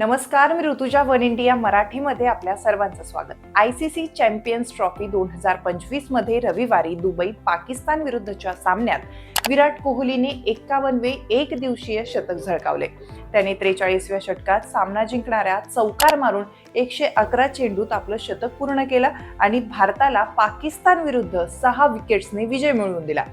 नमस्कार मी Rutuja one India मराठीमध्ये आपल्या सर्वांचं स्वागत. I C C champions trophy दोन हजार पंचवीसमध्ये रविवारी दुबई पाकिस्तान विरुद्धच्या सामन्यात विराट कोहलीने एक्कावनवे एक दिवसीय शतक झळकावले. त्याने त्रेचाळीसव्या षटकात सामना जिंकणाऱ्या चौकार मारून एकशे अकरा चेंडूत आपलं शतक पूर्ण केलं आणि भारताला पाकिस्तान विरुद्ध सहा विकेट्सने विजय मिळवून दिला.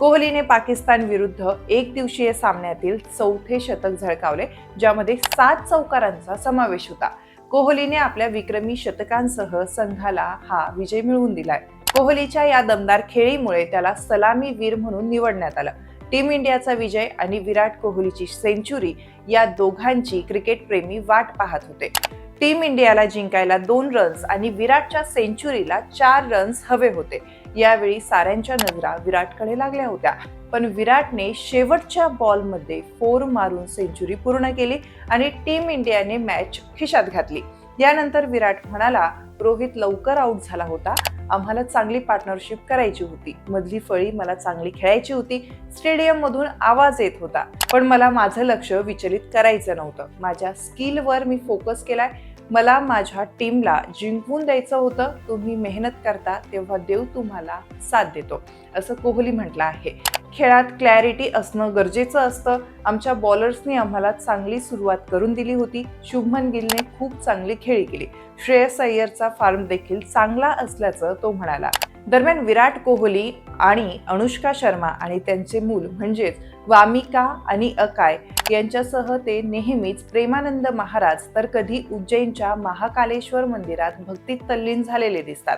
कोहलीने पाकिस्तान विरुद्ध एक दिवसीय सामन्यातील चौथे शतक झळकावले ज्यामध्ये सात चौकारांचा समावेश होता. कोहलीने आपल्या विक्रमी शतकांसह संघाला हा विजय मिळवून दिलाय. कोहलीच्या या दमदार खेळीमुळे त्याला सलामी वीर म्हणून निवडण्यात आलं. टीम इंडियाचा विजय आणि विराट कोहलीची सेंचुरी या दोघांची क्रिकेटप्रेमी वाट पाहत होते. टीम इंडियाला जिंकायला दोन रन्स आणि विराटच्या सेंचुरीला चार रन्स हवे होते. यावेळी साऱ्यांच्या नजरा विराटकडे लागल्या होत्या. पण विराटने शेवटच्या बॉलमध्ये फोर मारून सेंचुरी पूर्ण केली आणि टीम इंडियाने मॅच खिशात घातली. यानंतर विराट म्हणाला रोहित लवकर आऊट झाला होता. आम्हाला चांगली पार्टनरशिप करायची होती. मधली फळी मला चांगली खेळायची होती. स्टेडियम मधून आवाज येत होता. पण मला माझं लक्ष विचलित करायचं नव्हतं. माझ्या स्किलवर मी फोकस केलाय. मला माझ्या टीमला जिंकवून द्यायचं होतं तुम्ही मेहनत करता तेव्हा देव तुम्हाला साथ देतो असं कोहली म्हटलं आहे. खेळात क्लॅरिटी असणं गरजेचं असतं. आमच्या बॉलर्सनी आम्हाला चांगली सुरुवात करून दिली होती. शुभमन गिलने खूप चांगली खेळी केली. श्रेयस अय्यरचा फार्म देखील चांगला असल्याचं तो म्हणाला. दरम्यान विराट कोहली आणि अनुष्का शर्मा आणि त्यांचे मूल म्हणजेच वामिका आणि अकाय यांच्यासह ते नेहमीच प्रेमानंद महाराज तर कधी उज्जैनच्या महाकालेश्वर मंदिरात भक्तीत तल्लीन झालेले दिसतात.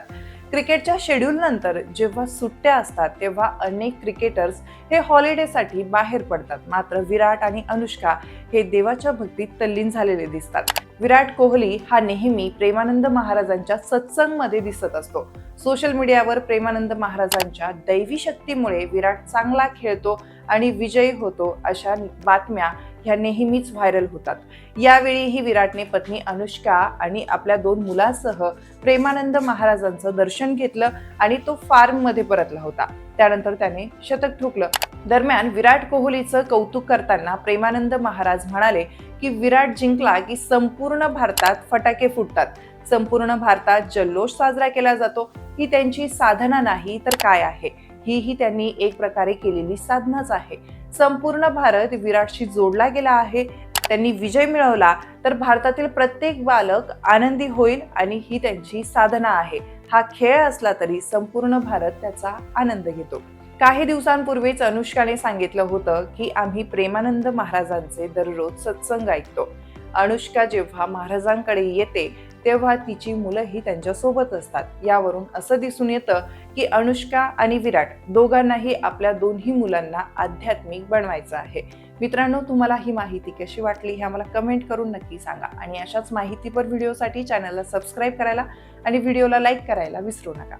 क्रिकेटच्या शेड्यूल नंतर जेव्हा सुट्ट्या असतात तेव्हा अनेक क्रिकेटर्स हे हॉलिडेसाठी बाहेर पडतात. मात्र विराट आणि अनुष्का हे देवाच्या भक्तीत तल्लीन झालेले दिसतात. विराट कोहली हा नेहमी प्रेमानंद महाराजांच्या सत्संगमध्ये दिसत असतो. सोशल मीडियावर प्रेमानंद महाराजांच्या दैवी शक्तीमुळे विराट चांगला खेळतो आणि विजयी होतो अशा बातम्या ह्या नेहमीच व्हायरल होतात. यावेळीही विराटने पत्नी अनुष्का आणि आपल्या दोन मुलांसह प्रेमानंद महाराजांचं दर्शन घेतलं आणि तो फार्ममध्ये परतला होता. त्यानंतर त्याने शतक ठोकलं. दरम्यान विराट कोहलीचं कौतुक करताना प्रेमानंद महाराज म्हणाले की विराट जिंकला की संपूर्ण भारतात फटाके फुटतात. संपूर्ण भारतात जल्लोष साजरा केला जातो. ही त्यांची साधना नाही तर काय आहे? ही ही त्यांनी एक प्रकारे केलेली साधनाच आहे. संपूर्ण भारत विराटशी जोडला गेला आहे. त्यांनी विजय मिळवला तर भारतातील प्रत्येक बालक आनंदी होईल आणि ही त्यांची साधना आहे. हा खेळ असला तरी संपूर्ण भारत त्याचा आनंद घेतो. काही दिवसांपूर्वीच अनुष्काने सांगितलं होतं की आम्ही प्रेमानंद महाराजांचे दररोज सत्संग ऐकतो. अनुष्का जेव्हा महाराजांकडे येते तेव्हा तिची मुलंही त्यांच्यासोबत असतात. यावरून असं दिसून येतं की अनुष्का आणि विराट दोघांनाही आपल्या दोन्ही मुलांना आध्यात्मिक बनवायचं आहे. मित्रांनो तुम्हाला ही माहिती कशी वाटली हे आम्हाला कमेंट करून नक्की सांगा आणि अशाच माहितीपर व्हिडिओसाठी चॅनलला सबस्क्राईब करायला आणि व्हिडिओला लाईक करायला विसरू नका.